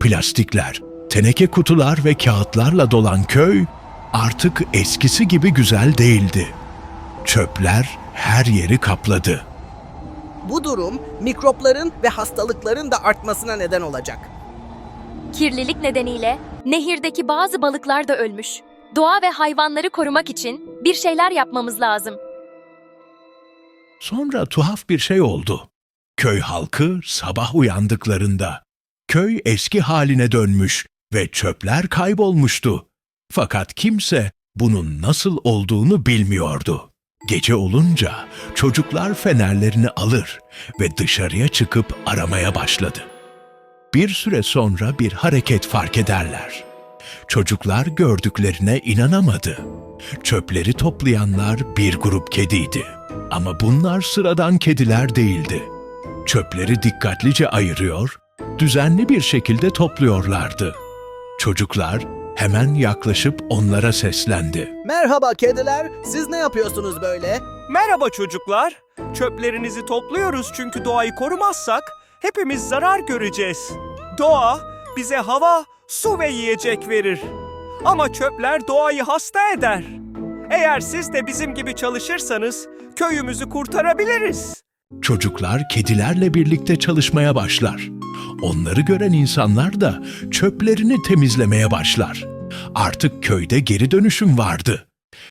Plastikler, teneke kutular ve kağıtlarla dolan köy artık eskisi gibi güzel değildi. Çöpler her yeri kapladı. Bu durum mikropların ve hastalıkların da artmasına neden olacak. Kirlilik nedeniyle nehirdeki bazı balıklar da ölmüş. Doğa ve hayvanları korumak için bir şeyler yapmamız lazım. Sonra tuhaf bir şey oldu. Köy halkı sabah uyandıklarında köy eski haline dönmüş ve çöpler kaybolmuştu. Fakat kimse bunun nasıl olduğunu bilmiyordu. Gece olunca çocuklar fenerlerini alır ve dışarıya çıkıp aramaya başladı. Bir süre sonra bir hareket fark ederler. Çocuklar gördüklerine inanamadı. Çöpleri toplayanlar bir grup kediydi. Ama bunlar sıradan kediler değildi. Çöpleri dikkatlice ayırıyor, düzenli bir şekilde topluyorlardı. Çocuklar hemen yaklaşıp onlara seslendi. Merhaba kediler, siz ne yapıyorsunuz böyle? Merhaba çocuklar. Çöplerinizi topluyoruz çünkü doğayı korumazsak hepimiz zarar göreceğiz. Doğa bize hava, su ve yiyecek verir. Ama çöpler doğayı hasta eder. Eğer siz de bizim gibi çalışırsanız köyümüzü kurtarabiliriz. Çocuklar kedilerle birlikte çalışmaya başlar. Onları gören insanlar da çöplerini temizlemeye başlar. Artık köyde geri dönüşüm vardı.